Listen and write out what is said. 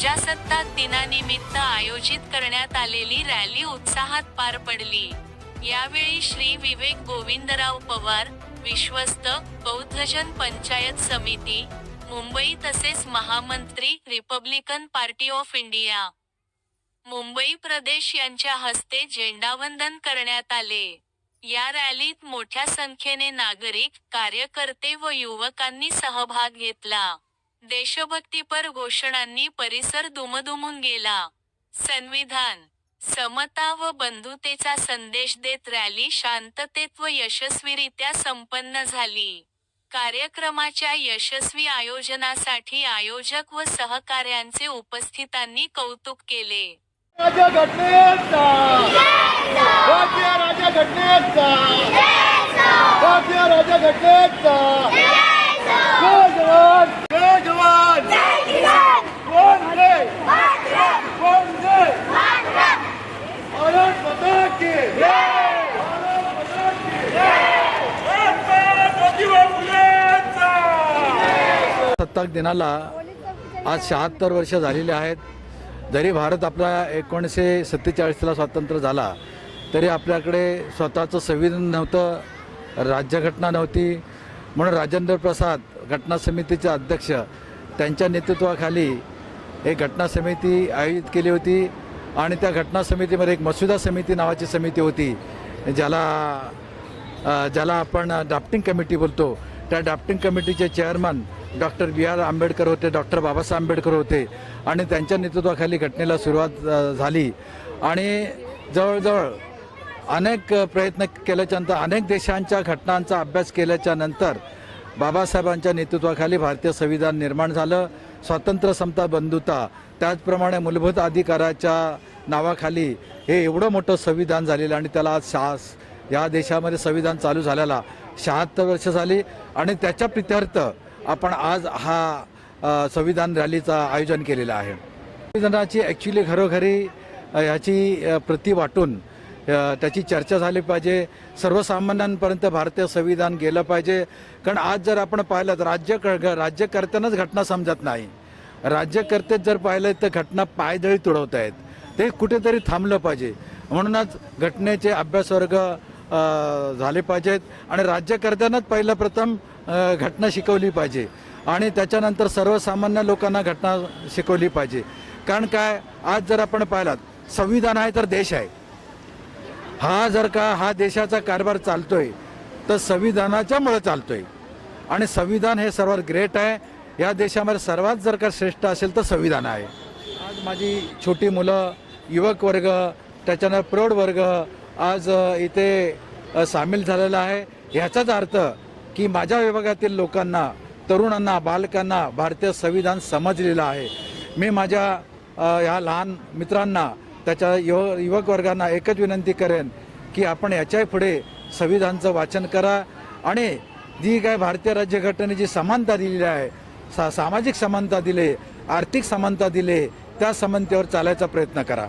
प्रजासत्ताक दिनानिमित्त आयोजित करण्यात आलेली रॅली उत्साहात पार पडली. यावेळी श्री विवेक गोविंदराव पवार विश्वस्त बौद्धजन पंचायत समिती मुंबई तसेच महामंत्री Republican party of India. Mumbai प्रदेश यांच्या हस्ते झेंडावंदन करण्यात आले. या रॅलीत मोठ्या संख्येने नागरिक कार्यकर्ते व युवकांनी सहभाग घेतला. देशभक्तीपर घोषणांनी परिसर दुमदुमून गेला. संविधान समता व बंधुतेचा संदेश देत रॅली शांततेत व यशस्वीरित्या संपन्न झाली. कार्यक्रमाच्या यशस्वी आयोजनासाठी आयोजक व सहकार्यांचे उपस्थितांनी कौतुक केले. राजा घटनेचा! राजा घटनेचा! राजा घटनेचा! प्रजासत्ताक दिनाला आज शहात्तर वर्ष झालेली आहेत. जरी भारत आपला एकोणीसशे सत्तेचाळीसला स्वातंत्र्य झाला तरी आपल्याकडे स्वतःचं संविधान नव्हतं राज्यघटना नव्हती. म्हणून राजेंद्र प्रसाद घटना समितीचे अध्यक्ष त्यांच्या नेतृत्वाखाली एक घटना समिती आयोजित केली होती आणि त्या घटना समितीमध्ये एक मसुदा समिती नावाची समिती होती ज्याला ज्याला आपण ड्राफ्टिंग कमिटी बोलतो. त्या ड्राफ्टिंग कमिटीचे chairman doctor B R Ambedkar होते डॉक्टर बाबासाहेब आंबेडकर होते आणि त्यांच्या नेतृत्वाखाली घटनेला सुरुवात झाली. आणि जवळजवळ अनेक प्रयत्न केल्याच्यानंतर अनेक देशांच्या घटनांचा अभ्यास केल्याच्यानंतर बाबासाहेबांच्या नेतृत्वाखाली भारतीय संविधान निर्माण झालं. स्वातंत्र्य समता बंधुता त्याचप्रमाणे मूलभूत अधिकाराच्या नावाखाली हे एवढं मोठं संविधान झालेलं आणि त्याला आज शास या देशामध्ये संविधान चालू झाल्याला शहात्तर वर्ष झाली. आणि त्याच्या प्रित्यर्थ आपण आज हा संविधान रॅलीचं आयोजन केलेलं आहे. संविधानाची ॲक्च्युली घरोघरी ह्याची प्रती वाटून त्याची चर्चा झाली पाहिजे. सर्वसामान्यांपर्यंत भारतीय संविधान गेलं पाहिजे. कारण आज जर आपण पाहिलं तर राज्य राज्यकर्त्यांनाच घटना समजत नाही. राज्यकर्तेच जर पाहिलं तर घटना पायदळी तुडवत आहेत ते कुठेतरी थांबलं पाहिजे. म्हणूनच घटनेचे अभ्यासवर्ग झाले पाहिजेत. आणि राज्यकर्त्यांनाच पहिलं प्रथम घटना शिकवली पाहिजे. आणि त्याच्यानंतर सर्वसामान्य लोकांना घटना शिकवली पाहिजे. कारण काय? आज जर आपण पाहिलात संविधान आहे तर देश आहे. हा जर का हा देशाचा कारभार चालतोय तर संविधानाच्यामुळे चालतोय. आणि संविधान हे सर्वात ग्रेट आहे. या देशामध्ये सर्वात जर का श्रेष्ठ असेल तर संविधान आहे. आज माझी छोटी मुलं युवक वर्ग त्याच्यानंतर प्रौढ वर्ग आज इथे सामील झालेला आहे. ह्याचाच अर्थ की माझ्या विभागातील लोकांना तरुणांना बालकांना भारतीय संविधान समजलेलं आहे. मी माझ्या ह्या लहान मित्रांना त्याच्या युव युवक वर्गांना एकच विनंती करेन की आपण याच्याही पुढे संविधानचं वाचन करा आणि जी काय भारतीय राज्यघटनेची समानता दिलेली आहे सा सामाजिक समानता दिले आर्थिक समानता दिले त्या समानतेवर चालायचा प्रयत्न करा.